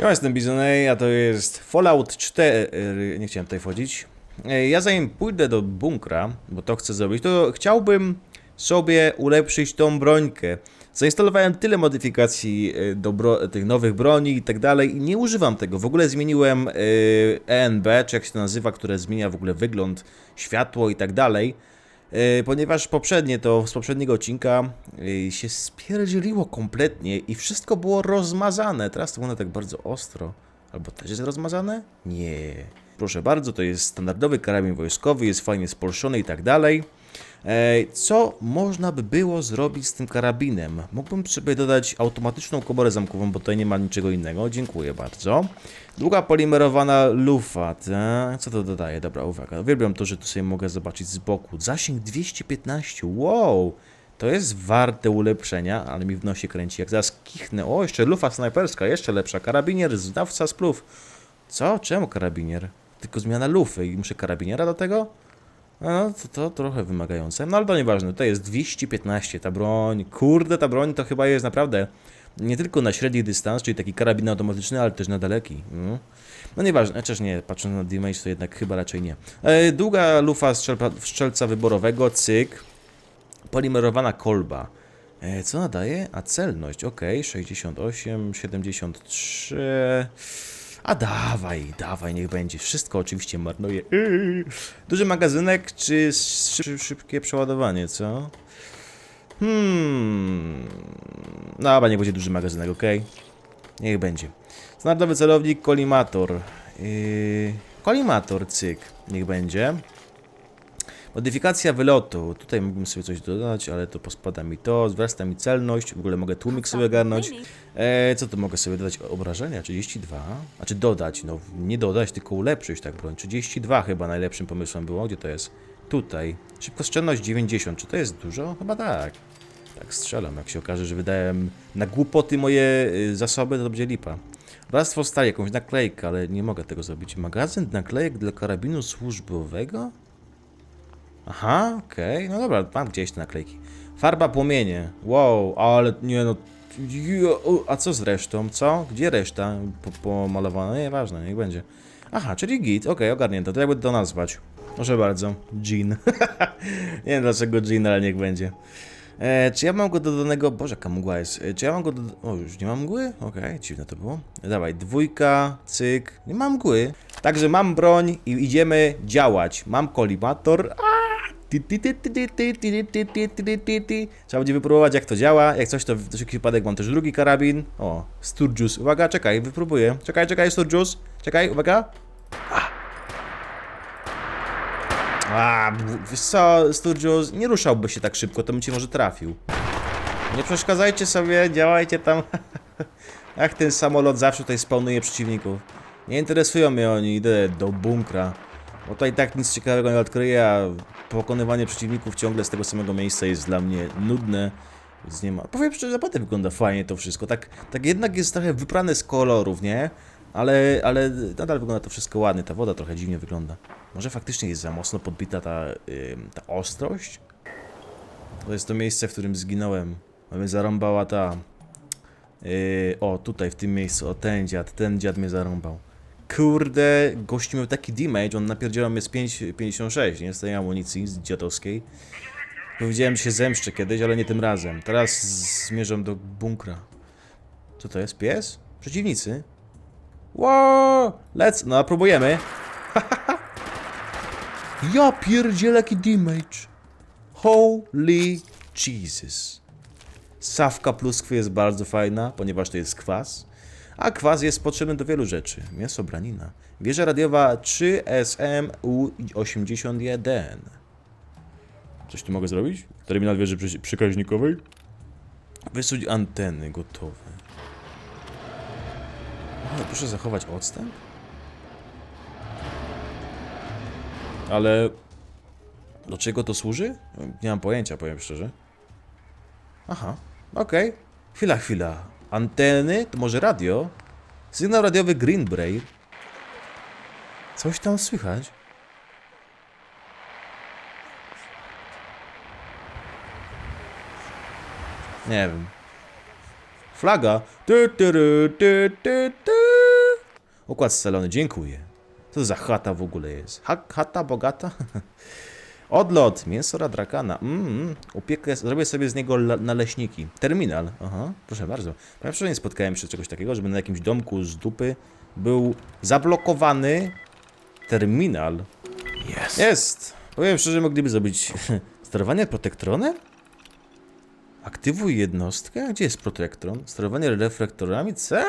Siema, jestem Bizonej, a to jest Fallout 4. Nie chciałem tutaj wchodzić. E, Ja zanim pójdę do bunkra, bo to chcę zrobić, to chciałbym sobie ulepszyć tą brońkę. Zainstalowałem tyle modyfikacji e, do tych nowych broni i tak dalej i nie używam tego. W ogóle zmieniłem e, ENB, czy jak się to nazywa, które zmienia w ogóle wygląd, światło i tak dalej. E, ponieważ poprzednie to z poprzedniego odcinka e, się spierdzieliło kompletnie i wszystko było rozmazane. Teraz to wygląda tak bardzo ostro. Albo też jest rozmazane? Nie. Proszę bardzo, to jest standardowy karabin wojskowy, jest fajnie spolszony i tak dalej. E, Co można by było zrobić z tym karabinem? Mógłbym sobie dodać automatyczną komorę zamkową, bo tutaj nie ma niczego innego. Dziękuję bardzo. Długa polimerowana lufa. ta? Co to dodaje? Dobra, uwaga. Uwielbiam to, że tu sobie mogę zobaczyć z boku. Zasięg 215. Wow! To jest warte ulepszenia, ale mi w nosie kręci. Jak zaraz kichnę. O, jeszcze lufa snajperska, jeszcze lepsza. Karabinier, znawca splów. Co? Czemu karabinier? Tylko zmiana lufy i muszę karabiniera do tego? No, to, to trochę wymagające. No ale to nieważne, to jest 215 ta broń. Kurde, ta broń to chyba jest naprawdę nie tylko na średni dystans, czyli taki karabin automatyczny, ale też na daleki. No, no nieważne, chociaż nie, patrząc na damage to jednak chyba raczej nie. E, długa lufa strzelpa, strzelca wyborowego, cyk. Polimerowana kolba. E, co nadaje? A celność, ok, 68, 73... A dawaj, dawaj, niech będzie. Wszystko oczywiście marnuje. Duży magazynek czy szy- szybkie przeładowanie, co? Hmm. No, chyba nie będzie duży magazynek, ok? Niech będzie. Standardowy celownik, kolimator. Yy, kolimator, cyk. Niech będzie. Modyfikacja wylotu. Tutaj mógłbym sobie coś dodać, ale to pospada mi to. Wzrasta mi celność. W ogóle mogę tłumik sobie garnąć. E, co tu mogę sobie dodać? Obrażenia 32. Znaczy dodać, no nie dodać, tylko ulepszyć tak broń. 32 chyba najlepszym pomysłem było. Gdzie to jest? Tutaj. Szybkostrzelność 90. Czy to jest dużo? Chyba tak. Tak strzelam. Jak się okaże, że wydałem na głupoty moje y, zasoby, to będzie lipa. Bractwo stali, jakąś naklejkę, ale nie mogę tego zrobić. Magazyn naklejek dla karabinu służbowego? Aha, okej, no dobra, mam gdzieś te naklejki. Farba płomienie, wow, ale nie no, a co z resztą, co? Gdzie reszta po, pomalowana? Nieważne, niech będzie. Aha, czyli git, okej, ogarnięto, to jak będę to nazwać? Proszę bardzo, Jean. nie wiem dlaczego Jean, ale niech będzie. E, czy ja mam go do danego... Boże, jaka mgła jest. E, czy ja mam go do... O, już nie mam mgły? Okej, dziwne to było. Dawaj, dwójka, cyk. Nie mam mgły. Także mam broń i idziemy działać. Mam kolimator. A! Trzeba będzie wypróbować jak to działa. Jak coś to w wszelki wypadek mam też drugi karabin. O, Sturgius. Uwaga, czekaj, wypróbuję. Czekaj, czekaj, Sturgius. Czekaj, uwaga. A, wiesz co, Sturgios, nie ruszałby się tak szybko, to bym cię może trafił. Nie przeszkadzajcie sobie, działajcie tam. Ach, ten samolot zawsze tutaj spawnuje przeciwników. Nie interesują mnie oni, idę do bunkra. Bo tutaj tak nic ciekawego nie odkryję, a pokonywanie przeciwników ciągle z tego samego miejsca jest dla mnie nudne. Więc nie ma. Powiem szczerze, naprawdę wygląda fajnie to wszystko. Tak, tak jednak jest trochę wyprane z kolorów, nie? Ale, ale nadal wygląda to wszystko ładnie. Ta woda trochę dziwnie wygląda. Może faktycznie jest za mocno podbita ta, ym, ta ostrość? To jest to miejsce, w którym zginąłem. Mnie zarąbała ta... Yy, o, tutaj, w tym miejscu. O, ten dziad, ten dziad mnie zarąbał. Kurde, gościu miał taki damage, on napierdzielał mnie z 5,56, nie? Z tej amunicji, z dziadowskiej. Powiedziałem, że się zemszczę kiedyś, ale nie tym razem. Teraz zmierzam do bunkra. Co to jest? Pies? Przeciwnicy? Wow! Let's... No, próbujemy. ja pierdzielę jaki damage. Holy Jesus. Sawka pluskwy jest bardzo fajna, ponieważ to jest kwas. A kwas jest potrzebny do wielu rzeczy. Mięso branina. Wieża radiowa 3SMU81. Coś tu mogę zrobić? Terminal wieży przekaźnikowej? Wysuć anteny gotowe. O, proszę zachować odstęp? Ale... Do czego to służy? Nie mam pojęcia, powiem szczerze. Aha, okej. Chwila, chwila. Anteny? To może radio? Sygnał radiowy Green Braille. Coś tam słychać. Nie wiem. Flaga. Tu, tu, tu. Układ scalony, dziękuję. Co za chata w ogóle jest? Ha chata bogata? Odlot, mięso radrakana. Mm, mm. Upiekę, zrobię sobie z niego naleśniki. Terminal. Aha, proszę bardzo. Wczoraj nie spotkałem się z czegoś takiego, żeby na jakimś domku z dupy był zablokowany terminal. Yes. Jest! Powiem szczerze, mogliby zrobić sterowanie protektronem? Aktywuj jednostkę? Gdzie jest protektron? Sterowanie reflektorami? Co?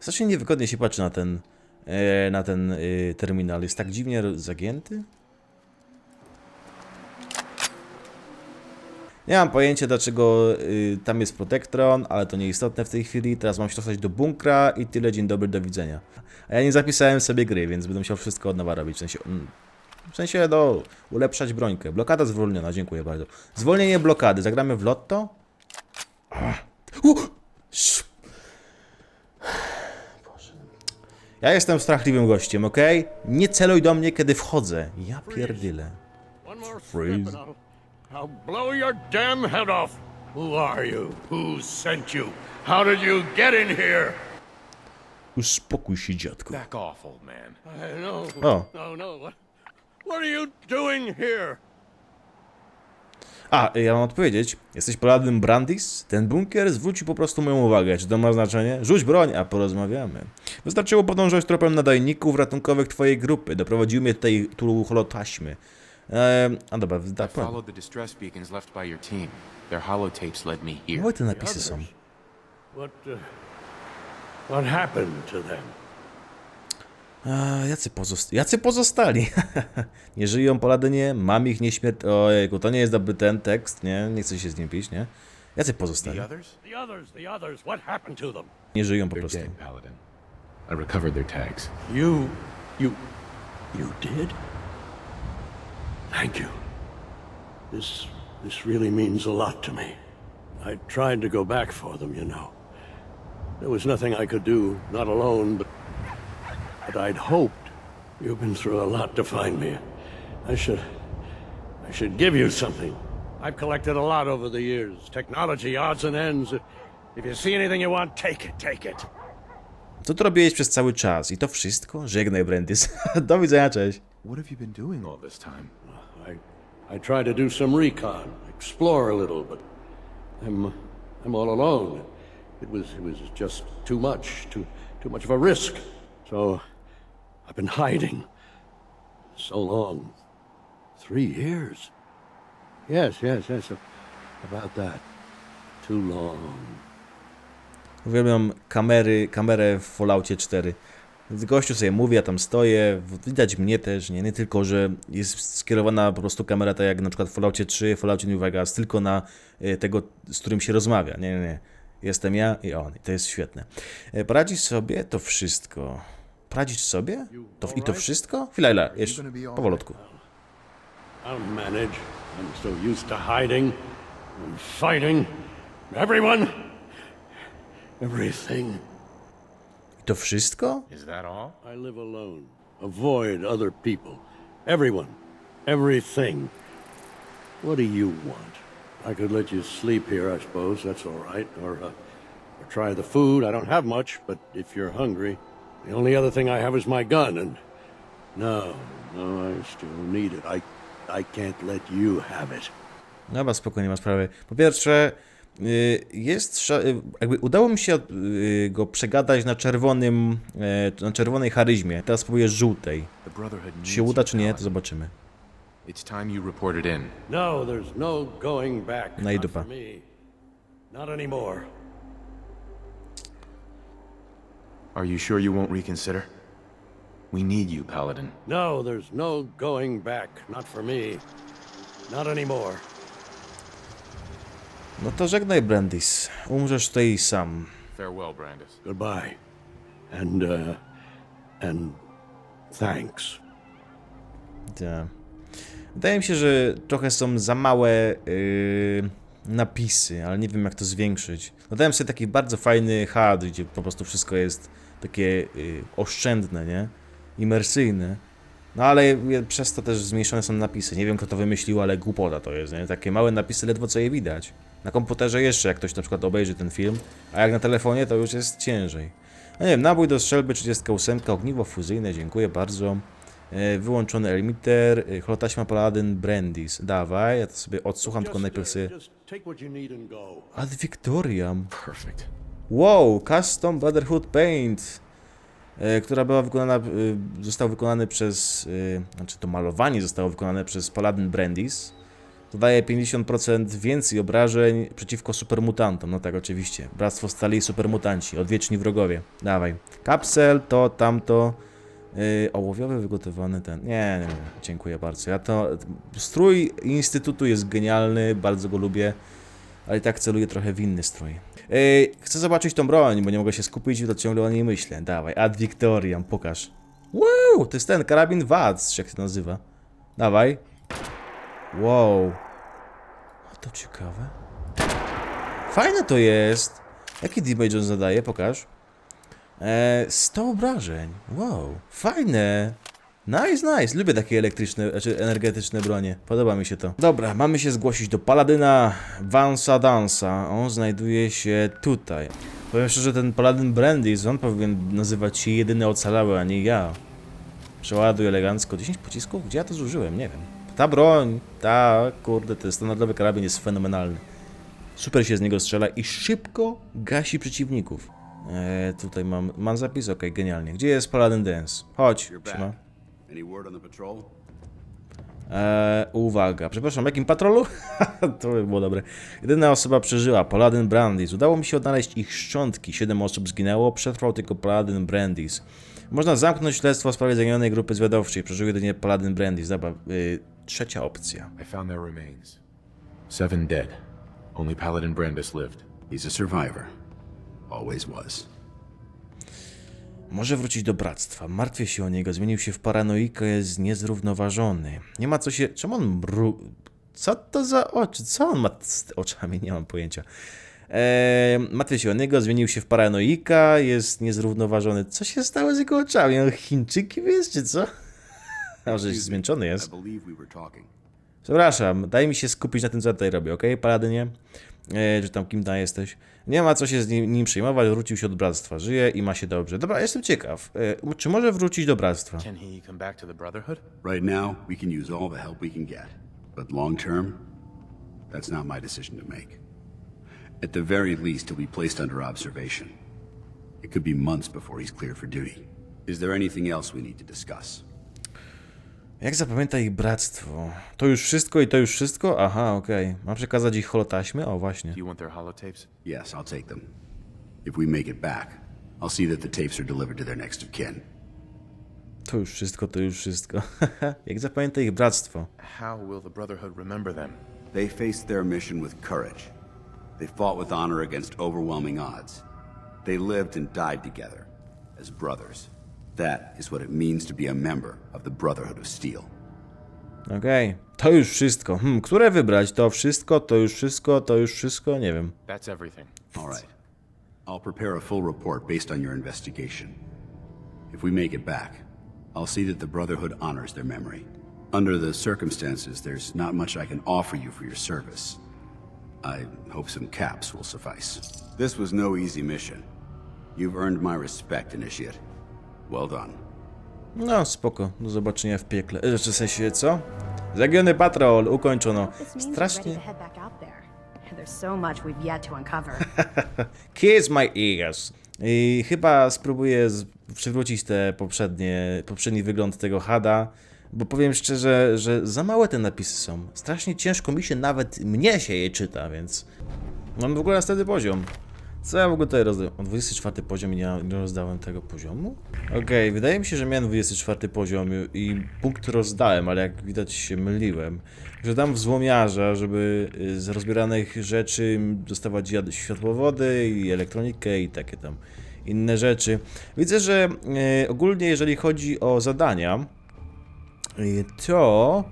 Strasznie niewygodnie się patrzy na ten, e, na ten e, terminal. Jest tak dziwnie zagięty? Nie mam pojęcia dlaczego y, tam jest protektron, ale to nieistotne w tej chwili. Teraz mam się dostać do bunkra i tyle, dzień dobry, do widzenia. A ja nie zapisałem sobie gry, więc będę musiał wszystko od nowa robić. W sensie, mm, w sensie do ulepszać brońkę. Blokada zwolniona, dziękuję bardzo. Zwolnienie blokady. Zagramy w lotto? Ach. U! Sz- Boże. Ja jestem strachliwym gościem, ok? Nie celuj do mnie, kiedy wchodzę. Ja pierdyle. Freeze. I'll, blow your damn head off. Who are you? Who sent you? How did you get in here? Uspokój się, dziadku. Back off, old man. I know. Oh. No, no. What, what are you doing here? A, ja mam odpowiedzieć. Jesteś paladym Brandis? Ten bunkier zwróci po prostu moją uwagę. Czy to ma znaczenie? Rzuć broń, a porozmawiamy. Wystarczyło podążać tropem nadajników ratunkowych twojej grupy. Doprowadziły mnie tutaj tu holotaśmy. Eee, a dobra, I da, powiem. followed the distress beacons left by your team. Their holotapes led me here. Moje te napisy są. What, uh, what happened to them? A, jacy, pozosta jacy pozostali? nie żyją Paladynie, mam ich nieśmierć... Ojejku, to nie jest dobry ten tekst, nie? Nie chcę się z nim pić, nie? Jacy pozostali? The others? The others, the others. What happened to them? Nie żyją po They're prostu. dead, Paladin. I recovered their tags. You, you, you did? Thank you. This, this really means a lot to me. I tried to go back for them, you know. There was nothing I could do, not alone, but, but I'd hoped. You've been through a lot to find me. I should, I should give you something. I've collected a lot over the years. Technology, odds and ends. If you see anything you want, take it, take it. Co tu robiłeś przez cały czas? I to wszystko? Żegnaj, Brandis. Do widzenia, cześć. What have you been doing all this time? I, I try to do some recon, explore a little, but I'm, I'm all alone. It was, it was just too much, too, too much of a risk. So I've been hiding so long. Three years. Yes, yes, yes. About that. Too long. Uwielbiam kamery, kamerę w Falloutie 4. Gościu sobie mówi, ja tam stoję, widać mnie też, nie, nie tylko, że jest skierowana po prostu kamera tak jak na przykład w Falloutie 3, Falloutie New Vegas, tylko na e, tego, z którym się rozmawia. Nie, nie, nie. Jestem ja i on. I to jest świetne. E, Poradzisz sobie to wszystko. Poradzisz sobie? To, I to wszystko? Chwila, ile? Jeszcze powolutku. Everything. I to wszystko? Is that all? I live alone. Avoid other people. Everyone. Everything. What do you want? I could let you sleep here, I suppose. That's all right. Or, uh, or try the food. I don't have much, but if you're hungry, the only other thing I have is my gun. And no, no, I still need it. I, I can't let you have it. Dobra, spokojnie, nie ma sprawy. Po pierwsze, y, jest, sza- y, jakby udało mi się y, go przegadać na czerwonym, na czerwonej charyzmie. Teraz spróbuję żółtej. Czy się uda, czy nie, to zobaczymy. It's time you reported in. No, there's no going back. No i Not dupa. for me. Not anymore. Are you sure you won't reconsider? We need you, Paladin. No, there's no going back. Not for me. Not anymore. No to żegnaj, Brandis. Umrzesz tutaj sam. Farewell, Brandis. Goodbye. And, uh, and thanks. Ta. Wydaje mi się, że trochę są za małe yy, napisy, ale nie wiem jak to zwiększyć. Dodałem sobie taki bardzo fajny HUD, gdzie po prostu wszystko jest takie yy, oszczędne, nie? Imersyjne. No ale przez to też zmniejszone są napisy. Nie wiem kto to wymyślił, ale głupota to jest, nie? Takie małe napisy, ledwo co je widać. Na komputerze jeszcze, jak ktoś na przykład obejrzy ten film, a jak na telefonie, to już jest ciężej. No nie wiem, nabój do strzelby 38, ogniwo fuzyjne, dziękuję bardzo. E, wyłączony limiter, e, holotaśma Paladin Brandis. Dawaj, ja to sobie odsłucham, tylko najpierw uh, sobie... Ad Victoriam. Perfect. Wow, Custom Brotherhood Paint, e, która była wykonana, e, został wykonany przez, e, znaczy to malowanie zostało wykonane przez Paladin Brandis. Dodaje 50% więcej obrażeń przeciwko supermutantom. No tak, oczywiście. Bractwo Stali i supermutanci, odwieczni wrogowie. Dawaj. Kapsel, to, tamto. Yy, ołowiowy wygotowany ten. Nie, nie, dziękuję bardzo. Ja to. Strój Instytutu jest genialny, bardzo go lubię ale i tak celuję trochę w inny strój. Yy, chcę zobaczyć tą broń, bo nie mogę się skupić, to ciągle o niej myślę. Dawaj, Ad Victoriam, pokaż. Wow, to jest ten karabin czy jak się nazywa. Dawaj. Wow. A to ciekawe. Fajne to jest. Jaki damage on zadaje? Pokaż. E, 100 obrażeń. Wow, fajne. Nice, nice. Lubię takie elektryczne, znaczy energetyczne bronie. Podoba mi się to. Dobra, mamy się zgłosić do Paladyna Vansa Dansa. On znajduje się tutaj. Powiem szczerze, ten Paladyn Brandis, on powinien nazywać się jedyny ocalały, a nie ja. Przeładuj elegancko. 10 pocisków? Gdzie ja to zużyłem? Nie wiem. Ta broń, ta, kurde, ten standardowy karabin jest fenomenalny. Super się z niego strzela i szybko gasi przeciwników. Eee, tutaj mam, mam zapis? Okej, genialnie. Gdzie jest Paladin Dance? Chodź, patrol? Eee, uwaga, przepraszam, jakim patrolu? to by było dobre. Jedyna osoba przeżyła, Paladin Brandis. Udało mi się odnaleźć ich szczątki. Siedem osób zginęło, przetrwał tylko Paladin Brandis. Można zamknąć śledztwo w sprawie zaginionej grupy zwiadowczej. Przeżył jedynie Paladin Brandis. Dobra, yy, trzecia opcja. I found their remains. Seven dead. Only Paladin Brandis lived. He's a survivor. Always was. Może wrócić do bractwa. Martwię się o niego. Zmienił się w paranoika, jest niezrównoważony. Nie ma co się. Czemu on mru... Co to za oczy? Co on ma z oczami? Nie mam pojęcia. Eee, martwię się o niego, zmienił się w paranoika, jest niezrównoważony. Co się stało z jego oczami? On Chińczykiem jest, czy co? Excuse me. zmęczony jest? Przepraszam, daj mi się skupić na tym, co ja tutaj robię, okej, Paladynie? E, czy tam kim tam jesteś? Nie ma co się z nim, nim przejmować, wrócił się od bractwa, żyje i ma się dobrze. Dobra, jestem ciekaw, e, czy może wrócić do bractwa? Right now, we can use all the help we can get. But long term, that's not my decision to make. At the very least, he'll be placed under observation. It could be months before he's cleared for duty. Is there anything else we need to discuss? Jak zapamięta ich bractwo? To już wszystko i to już wszystko? Aha, okej. Mam przekazać ich holotaśmy? O, właśnie. Do you want their holotapes? Yes, I'll take them. If we make it back, I'll see that the tapes are delivered to their next of kin. To już wszystko, to już wszystko. Jak zapamięta ich bractwo? How will the Brotherhood remember them? They faced their mission with courage. They fought with honor against overwhelming odds. They lived and died together as brothers. That is what it means to be a member of the Brotherhood of Steel. Okej, to już wszystko. Hmm, które wybrać? To wszystko, to już wszystko, to już wszystko? Nie wiem. That's everything. All right. I'll prepare a full report based on your investigation. If we make it back, I'll see that the Brotherhood honors their memory. Under the circumstances, there's not much I can offer you for your service. I hope some caps will suffice. This was no easy mission. You've earned my respect, Initiate. Well done. No, spoko. Do zobaczenia w piekle. E, Znaczy, w sensie, co? Zagiony patrol, ukończono. This means we're ready Strasznie... to head back out there. There's so much we've yet to uncover. Kiss my ears. I chyba spróbuję z... przywrócić te poprzednie, poprzedni wygląd tego hada, bo powiem szczerze, że za małe te napisy są. Strasznie ciężko mi się, nawet mnie się je czyta, więc... Mam w ogóle następny poziom. Co ja w ogóle tutaj rozdałem? O 24 poziom i nie rozdałem tego poziomu? Okej, wydaje mi się, że miałem 24 poziom i punkt rozdałem, ale jak widać się myliłem. Że dam w złomiarza, żeby y, z rozbieranych rzeczy dostawać światłowody i elektronikę i takie tam inne rzeczy. Widzę, że y, ogólnie jeżeli chodzi o zadania, y, to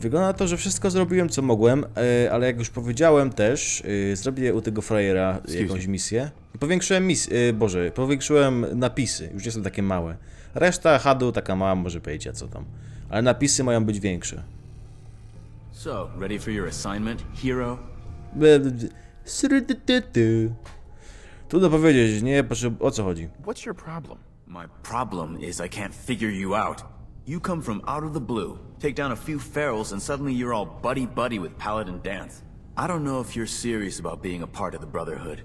Wygląda na to, że wszystko zrobiłem, co mogłem, e, ale jak już powiedziałem też, e, zrobię u tego frajera jakąś misję. Powiększyłem mis... e, Boże, powiększyłem napisy, już nie są takie małe. Reszta hadu taka mała, może powiedzieć, a co tam. Ale napisy mają być większe. So, ready for your assignment, hero? Trudno powiedzieć, nie, proszę, o co chodzi? What's your problem? My problem is I can't figure you out. You come from out of the blue, take down a few ferals, and suddenly you're all buddy-buddy with Paladin Dance. I don't know if you're serious about being a part of the Brotherhood,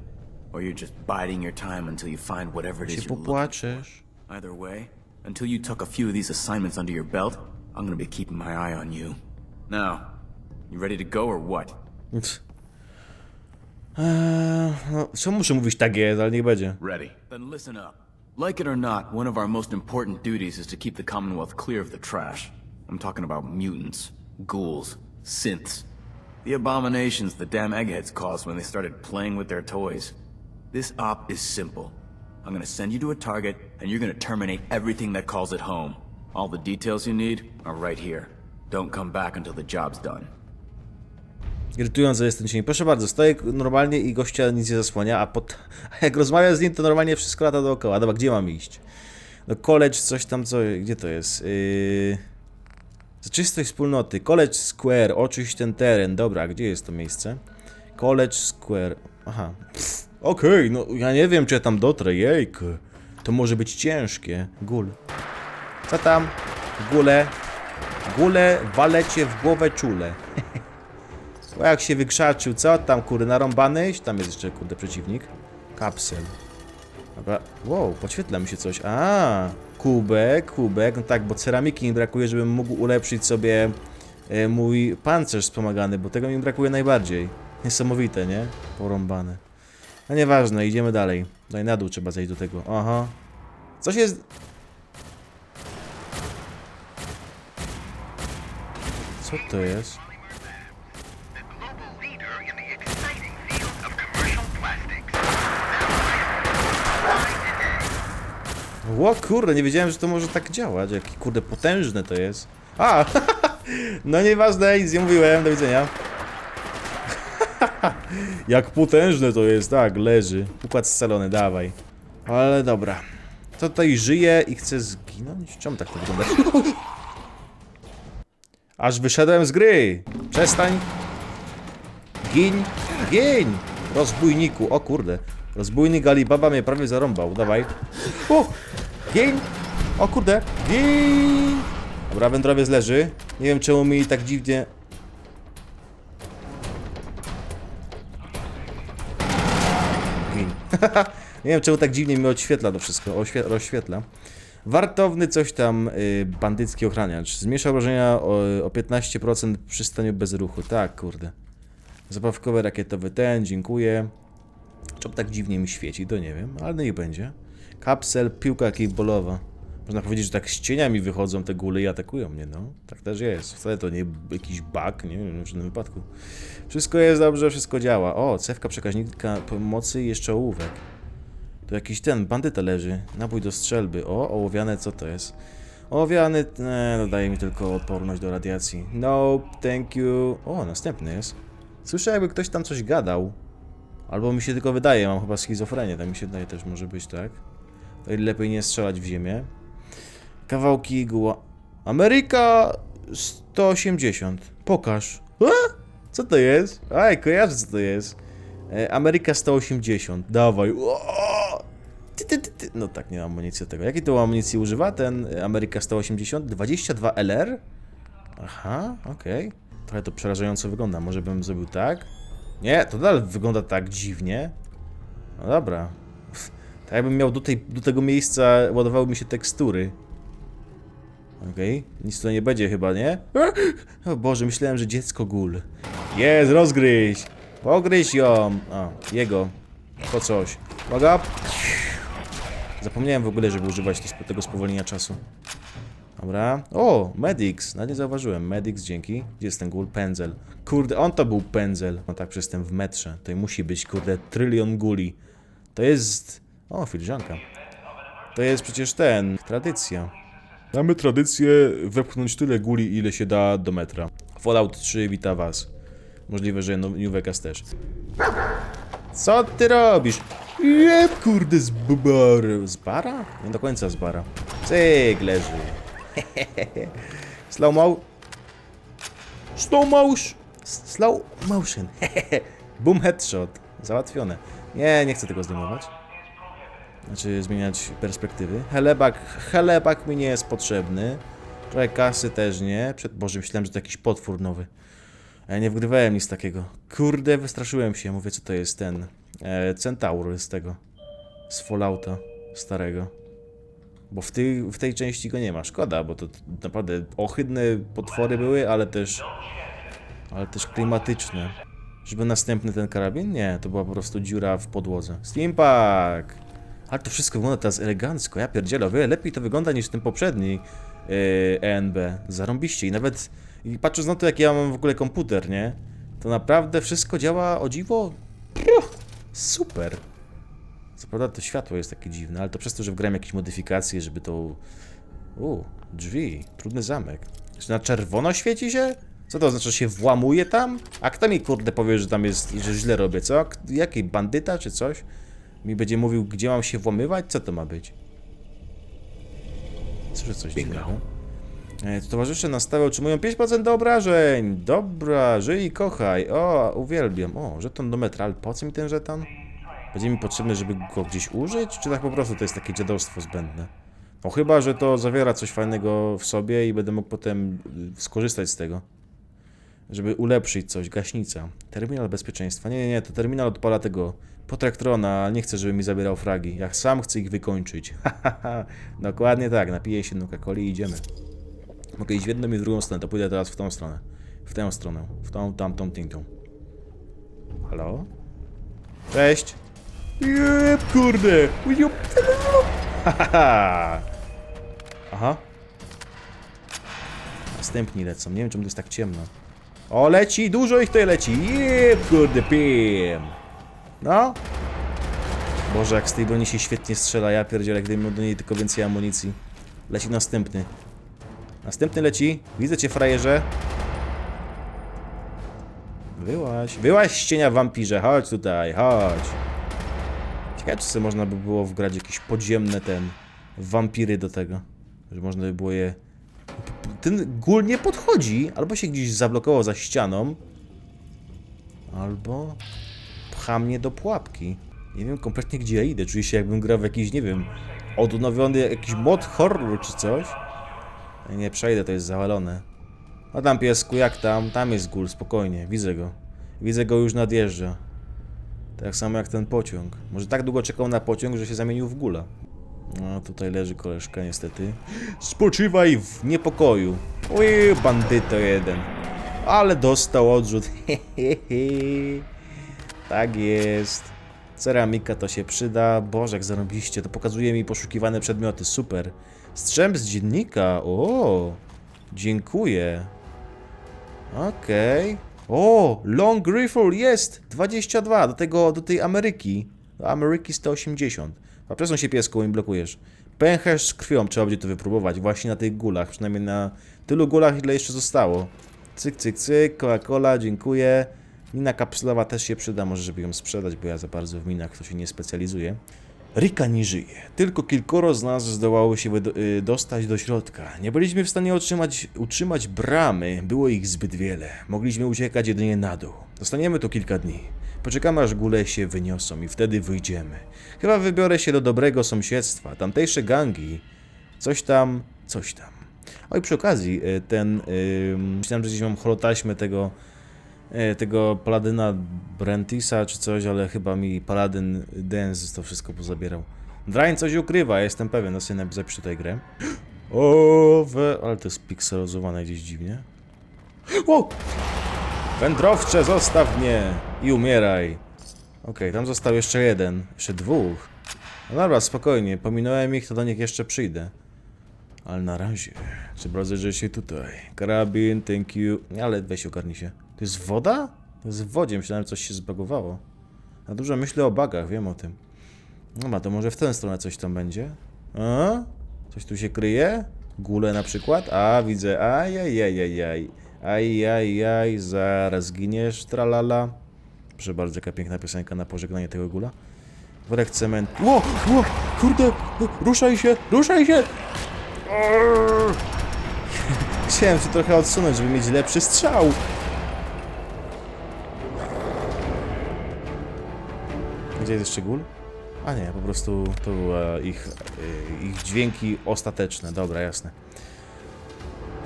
or you're just biding your time until you find whatever it is you're looking popłaczesz. Either way, until you tuck a few of these assignments under your belt, I'm gonna be keeping my eye on you. Now, you ready to go or what? Eee, no, co muszę mówić tak jest, ale niech będzie. Ready. Then listen up. Like it or not, one of our most important duties is to keep the Commonwealth clear of the trash. I'm talking about mutants, ghouls, synths. The abominations the damn eggheads caused when they started playing with their toys. This op is simple. I'm gonna send you to a target, and you're gonna terminate everything that calls it home. All the details you need are right here. Don't come back until the job's done. Irytujący jest ten cień. Proszę bardzo, stoję normalnie i gościa nic nie zasłania, a, pod... a jak rozmawiam z nim, to normalnie wszystko lata dookoła. Dobra, gdzie mam iść? No college, coś tam, co... Gdzie to jest? Yy... Czystość wspólnoty. College Square, oczyść ten teren. Dobra, gdzie jest to miejsce? College Square. Aha. Okej, no ja nie wiem, czy ja tam dotrę. Jejku. To może być ciężkie. Gul. Co tam? Gule. Gule, walecie w głowę czule. O jak się wykrzaczył, co tam kurde, narąbanyś? Tam jest jeszcze kurde przeciwnik. Kapsel. Dobra, wow, podświetla mi się coś. A, kubek, kubek, no tak, bo ceramiki mi brakuje, żebym mógł ulepszyć sobie e, mój pancerz wspomagany, bo tego mi brakuje najbardziej. Niesamowite, nie? Porąbane. No nieważne, idziemy dalej. No i na dół trzeba zejść do tego. Aha. Coś jest... Co to jest? the global leader in the exciting field of commercial plastics. Ło kurde, nie wiedziałem, że to może tak działać. Jaki kurde potężne to jest. A! no nieważne, nic nie mówiłem, do widzenia. Jak potężne to jest, tak, leży. Układ scalony, dawaj. Ale dobra. To tutaj żyje i chce zginąć? Czemu tak to wygląda? Aż wyszedłem z gry! Przestań! Gin! Gin! Rozbójniku, o kurde. Rozbójnik Alibaba mnie prawie zarąbał, dawaj. O! Gin! O kurde! Gin! Dobra, wędrowiec leży. Nie wiem czemu mi tak dziwnie... Gin. Nie wiem czemu tak dziwnie mi odświetla to wszystko, oświe- rozświetla. Wartowny coś tam, y, bandycki ochraniacz. Zmniejsza obrażenia o, o 15% przy staniu bez ruchu. Tak, kurde. Zabawkowy rakietowy ten, dziękuję. Czemu tak dziwnie mi świeci, to nie wiem, ale niech będzie. Kapsel, piłka kickballowa. Można powiedzieć, że tak z cieniami wychodzą te góle i atakują mnie, no. Tak też jest. Wcale to nie jakiś bug, nie wiem, w żadnym wypadku. Wszystko jest dobrze, wszystko działa. O, cewka przekaźnika pomocy i jeszcze ołówek. To jakiś ten, bandyta leży. Nabój do strzelby. O, ołowiane, co to jest? Ołowiany, nie, dodaje mi tylko odporność do radiacji. Nope, thank you. O, następny jest. Słyszę, jakby ktoś tam coś gadał. Albo mi się tylko wydaje, mam chyba schizofrenię, tak mi się wydaje też może być, tak? To lepiej nie strzelać w ziemię. Kawałki igła. Ameryka 180. Pokaż. A? Co to jest? Aj, kojarzę co to jest. E, Ameryka 180. Dawaj. Ty, ty, ty, ty. No tak, nie mam amunicji do tego. Jakiej to amunicji używa ten e, Ameryka 180? 22 LR? Aha, okej. Trochę to przerażająco wygląda. Może bym zrobił tak? Nie, to nadal wygląda tak dziwnie. No dobra. Tak jakbym miał do, tej, do tego miejsca ładowały mi się tekstury. Okej, nic tutaj nie będzie chyba, nie? O Boże, myślałem, że dziecko gul. Jest, rozgryź! Pogryź ją! A, jego. Po coś. Uwaga! Zapomniałem w ogóle, żeby używać tego spowolnienia czasu. Dobra. O, Medix. Nawet nie zauważyłem. Medix, dzięki. Gdzie jest ten gul? Pędzel. Kurde, on to był pędzel. No tak, przez ten w metrze. To musi być, kurde, trylion guli. To jest... O, filiżanka. To jest przecież ten... Tradycja. Mamy tradycję wepchnąć tyle guli, ile się da do metra. Fallout 3 wita was. Możliwe, że New Vegas też. Co ty robisz? Jeb, kurde, z bar... Z bara? Nie do końca z bara. Cyk, leży. Slow mo... Slow motion. Slow motion. Boom headshot. Załatwione. Nie, nie chcę tego zdejmować. Znaczy zmieniać perspektywy. Helebak, helebak mi nie jest potrzebny. Trochę kasy też nie. Przed Boże, myślałem, że to jakiś potwór nowy. Ja nie wgrywałem nic takiego. Kurde, wystraszyłem się. Mówię, co to jest ten e, centaur z tego. Z Fallouta starego. Bo w tej, w tej części go nie ma. Szkoda, bo to naprawdę ohydne potwory były, ale też ale też klimatyczne. Żeby następny ten karabin? Nie, to była po prostu dziura w podłodze. Steampunk! Ale to wszystko wygląda teraz elegancko, ja pierdzielę, wiele lepiej to wygląda niż ten poprzedni yy, ENB. Zarąbiście i nawet, i patrząc na to jaki ja mam w ogóle komputer, nie? To naprawdę wszystko działa o dziwo super. Co prawda to światło jest takie dziwne, ale to przez to, że wgrałem jakieś modyfikacje, żeby to... U, drzwi, trudny zamek. Czy na czerwono świeci się? Co to oznacza, że się włamuje tam? A kto mi kurde powie, że tam jest, że źle robię, co? Jaki bandyta czy coś? Mi będzie mówił, gdzie mam się włamywać? Co to ma być? Słyszę coś dziwnego. E, Towarzysze na stałe otrzymują 5% do obrażeń. Dobra, żyj i kochaj. O, uwielbiam. O, żeton do metra, ale po co mi ten żeton? Będzie mi potrzebny, żeby go gdzieś użyć? Czy tak po prostu to jest takie dziadostwo zbędne? No chyba, że to zawiera coś fajnego w sobie i będę mógł potem y, skorzystać z tego. Żeby ulepszyć coś. Gaśnica. Terminal bezpieczeństwa. Nie, nie, nie, to terminal odpala tego potraktrona. Nie chcę, żeby mi zabierał fragi. Ja sam chcę ich wykończyć. Dokładnie tak. Napiję się Nuka-Coli i idziemy. Mogę iść w jedną i w drugą stronę. To pójdę teraz w tą stronę. W tę stronę. W tą, tamtą, tintą. Halo? Cześć. Jep, kurde. Hahaha. Aha. Następni lecą. Nie wiem, czemu to jest tak ciemno. O, leci! Dużo ich tutaj leci! Jep, kurde, pim! No. Boże, jak z tej broni się świetnie strzela. Ja pierdzielę, gdybym miał do niej tylko więcej amunicji. Leci następny. Następny leci. Widzę cię, frajerze. Wyłaś. Wyłaś z cienia wampirze. Chodź tutaj, chodź. Ciekawe, czy sobie można by było wgrać jakieś podziemne ten... Wampiry do tego. Że można by było je... Ten gul nie podchodzi. Albo się gdzieś zablokował za ścianą. Albo... Pcha mnie do pułapki. Nie wiem kompletnie gdzie ja idę. Czuję się jakbym grał w jakiś, nie wiem... Odnowiony jakiś mod horror czy coś. Nie przejdę, to jest zawalone. A tam piesku, jak tam? Tam jest gul, spokojnie, widzę go. Widzę go już nadjeżdża. Tak samo jak ten pociąg. Może tak długo czekał na pociąg, że się zamienił w gula. No, tutaj leży koleżka niestety. Spoczywaj w niepokoju. Oj, bandyto jeden. Ale dostał odrzut. Hehehe. tak jest. Ceramika to się przyda. Boże, jak zarobiście. To pokazuje mi poszukiwane przedmioty. Super. Strzęp z dziennika. O, dziękuję. Okej. O, long rifle jest! 22 do tego, do tej Ameryki. Do Ameryki 180. A przesuń się piesku, im blokujesz. Pęcherz z krwią, trzeba będzie to wypróbować właśnie na tych gulach, przynajmniej na tylu gulach, ile jeszcze zostało. Cyk, cyk, cyk, Coca-Cola, dziękuję. Mina kapsulowa też się przyda, może żeby ją sprzedać, bo ja za bardzo w minach to się nie specjalizuję. Rika nie żyje. Tylko kilkoro z nas zdołało się y, dostać do środka. Nie byliśmy w stanie utrzymać, utrzymać bramy, było ich zbyt wiele. Mogliśmy uciekać jedynie na dół. Zostaniemy tu kilka dni. Poczekamy aż góle się wyniosą i wtedy wyjdziemy. Chyba wybiorę się do dobrego sąsiedztwa. Tamtejsze gangi. Coś tam, coś tam. Oj, przy okazji, y, ten... Yy, myślałem, że gdzieś mam holotaśmę tego tego paladyna Brentisa czy coś, ale chyba mi paladyn Dance to wszystko pozabierał. Drain coś ukrywa, jestem pewien, no sobie zapiszę tutaj grę. O, we... ale to jest pikselozowane gdzieś dziwnie. O! Wędrowcze, zostaw mnie i umieraj. Okej, tam został jeszcze jeden, jeszcze dwóch. No dobra, spokojnie, pominąłem ich, to do nich jeszcze przyjdę. Ale na razie, trzeba że się tutaj. Karabin, thank you. Ale weź ogarnij się. To jest woda? To jest w wodzie, myślałem, coś się zbagowało. Na dużo myślę o bagach, wiem o tym. No ma, to może w tę stronę coś tam będzie. A? Coś tu się kryje? Gule na przykład? A, widzę. Ajajajajaj. Ajajaj, zaraz giniesz, tralala. Proszę bardzo, jaka piękna piosenka na pożegnanie tego gula. Worek cementu. Ło, ło, kurde, ruszaj się, ruszaj się! Chciałem się trochę odsunąć, żeby mieć lepszy strzał. Gdzie jest jeszcze gól? A nie, po prostu to były ich, y, ich dźwięki ostateczne. Dobra, jasne.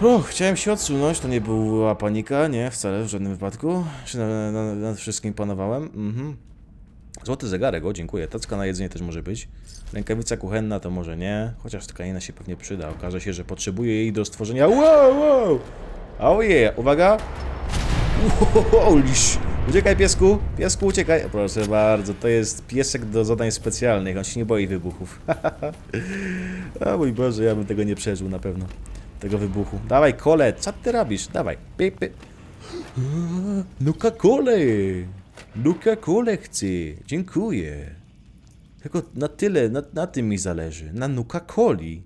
O, chciałem się odsunąć, to nie była panika, nie, wcale, w żadnym wypadku. Nad, nad, nad wszystkim panowałem? Mhm. Złoty zegarek, o dziękuję. Tacka na jedzenie też może być. Rękawica kuchenna to może nie, chociaż tkanina się pewnie przyda. Okaże się, że potrzebuję jej do stworzenia. Wow, wow! Oh uwaga! Ulisz! Uciekaj piesku, piesku uciekaj. Proszę bardzo, to jest piesek do zadań specjalnych, on się nie boi wybuchów. o mój Boże, ja bym tego nie przeżył na pewno. Tego wybuchu. Dawaj kole, co ty robisz? Dawaj. Pi, pi. Nuka kole! Nuka kole chcę, dziękuję. Tylko na tyle, na, na tym mi zależy. Na Nuka Coli.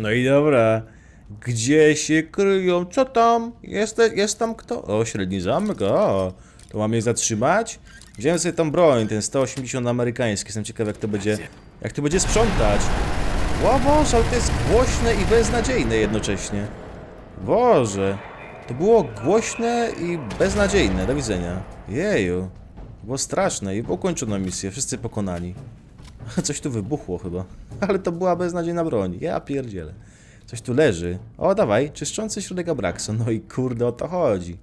No i dobra. Gdzie się kryją? Co tam? Jest, jest tam kto? O, średni zamek, o. To mam je zatrzymać? Wziąłem sobie tą broń, ten 180 amerykański. Jestem ciekaw jak to będzie, jak to będzie sprzątać. Ło, Boże, ale to jest głośne i beznadziejne jednocześnie. Boże. To było głośne i beznadziejne. Do widzenia. Jeju. Było straszne i ukończono misję. Wszyscy pokonani. Coś tu wybuchło chyba. Ale to była beznadziejna broń. Ja pierdzielę. Coś tu leży. O, dawaj, czyszczący środek Abraxo. No i kurde, o to chodzi.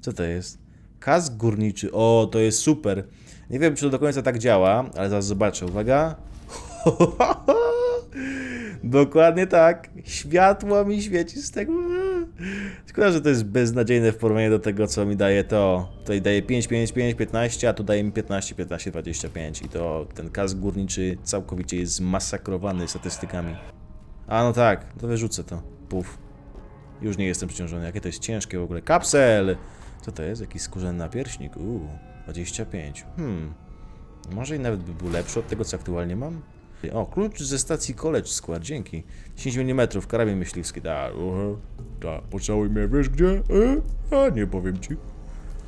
Co to jest? Kask górniczy. O, to jest super. Nie wiem, czy to do końca tak działa, ale zaraz zobaczę. Uwaga. Dokładnie tak. Światło mi świeci z tego. Szkoda, że to jest beznadziejne w porównaniu do tego, co mi daje to. Tutaj daje 5, 5, 5, 15, a tu daje mi 15, 15, 25. I to ten kask górniczy całkowicie jest zmasakrowany statystykami. A no tak, to wyrzucę to. Puf. Już nie jestem przeciążony. Jakie to jest ciężkie w ogóle. Kapsel! Co to jest? Jakiś skórzany napierśnik? Uuu, 25. Hmm. Może i nawet by był lepszy od tego, co aktualnie mam? O, klucz ze stacji College Square, dzięki. 10 mm, karabin myśliwski. Da, uh, da, pocałuj mnie, wiesz gdzie? E? A, nie powiem ci.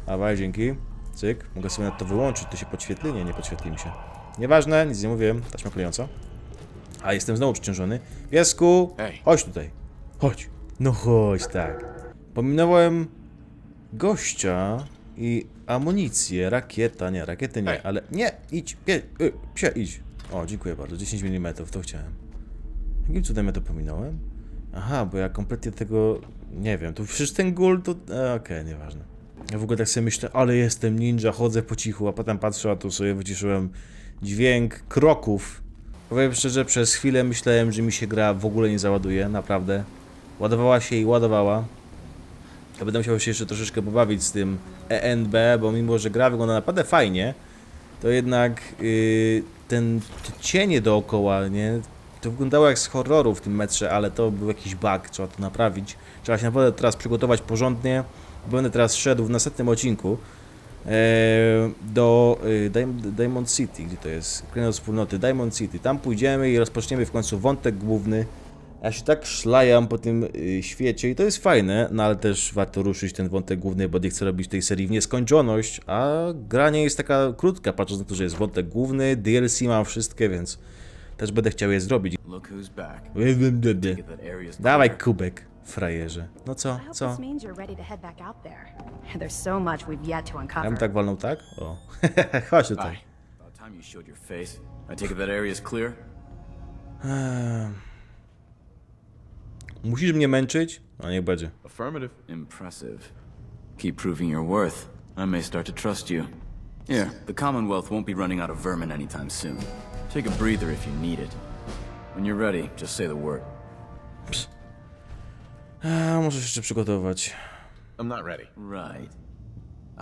Dawaj, dzięki. Cyk, mogę sobie na to wyłączyć, to się podświetlenie, nie podświetli mi się. Nieważne, nic nie mówiłem, taśma klejąca. A, jestem znowu przeciążony. Piesku, Ej. chodź tutaj. Chodź. No chodź, tak. Pominąłem gościa i amunicję, rakieta, nie, rakiety nie, Ej. ale nie, idź, pie, y, psie, idź. O, dziękuję bardzo, 10 mm, to chciałem. Jakim cudem ja to pominąłem? Aha, bo ja kompletnie tego nie wiem, to przecież ten gul to, e, okej, nieważne. Ja w ogóle tak sobie myślę, ale jestem ninja, chodzę po cichu, a potem patrzę, a tu sobie wyciszyłem dźwięk kroków. Powiem szczerze, przez chwilę myślałem, że mi się gra w ogóle nie załaduje, naprawdę. Ładowała się i ładowała. Ja będę musiał się jeszcze troszeczkę pobawić z tym ENB, bo mimo, że gra wygląda naprawdę fajnie, to jednak yy, ten te cienie dookoła, nie? To wyglądało jak z horroru w tym metrze, ale to był jakiś bug, trzeba to naprawić. Trzeba się naprawdę teraz przygotować porządnie. Będę teraz szedł w następnym odcinku e, do e, Diamond City, gdzie to jest? Kraina wspólnoty Diamond City. Tam pójdziemy i rozpoczniemy w końcu wątek główny. Ja się tak szlajam po tym y, świecie i to jest fajne, no ale też warto ruszyć ten wątek główny, bo nie chcę robić tej serii w nieskończoność, a gra nie jest taka krótka, patrząc na to, że jest wątek główny, DLC mam wszystkie, więc też będę chciał je zrobić. Dawaj kubek, frajerze. No co, co? Ja bym tak walnął, tak? O, chodź tutaj. Aye. Musisz mnie męczyć? A niech będzie. Affirmative. Impressive. Keep proving your worth. I may start to trust you. Here, the Commonwealth won't be running out of vermin anytime soon. Take a breather if you need it. When you're ready, just say the word. A, muszę się jeszcze przygotować. I'm not ready. Right.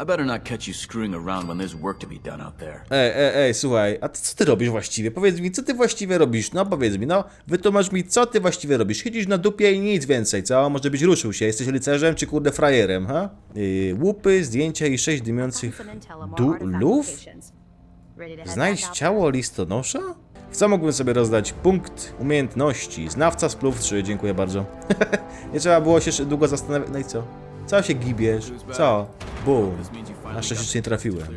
I better not catch you screwing around when there's work to be done out there. Ej, ej, ej, słuchaj, a ty, co ty robisz właściwie? Powiedz mi, co ty właściwie robisz? No, powiedz mi, no, wytłumacz mi, co ty właściwie robisz? Siedzisz na dupie i nic więcej, co? Może byś ruszył się, jesteś rycerzem czy kurde frajerem, ha? Yy, łupy, zdjęcia i sześć dymiących Some intel on more du artifact luf? locations. Ready to head Znajdź ciało listonosza? W co mógłbym sobie rozdać? Punkt umiejętności. Znawca splów 3, dziękuję bardzo. nie trzeba było się długo zastanawiać. No i co? Co się gibiesz? Co? Bum. Na szczęście nie trafiłem.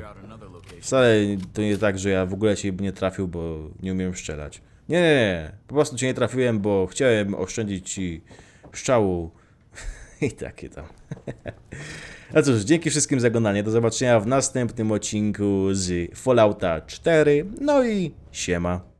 Wcale to nie tak, że ja w ogóle cię nie trafił, bo nie umiem strzelać. Nie, nie, nie. Po prostu cię nie trafiłem, bo chciałem oszczędzić ci szczału I takie tam. No cóż, dzięki wszystkim za oglądanie. Do zobaczenia w następnym odcinku z Fallouta 4. No i siema.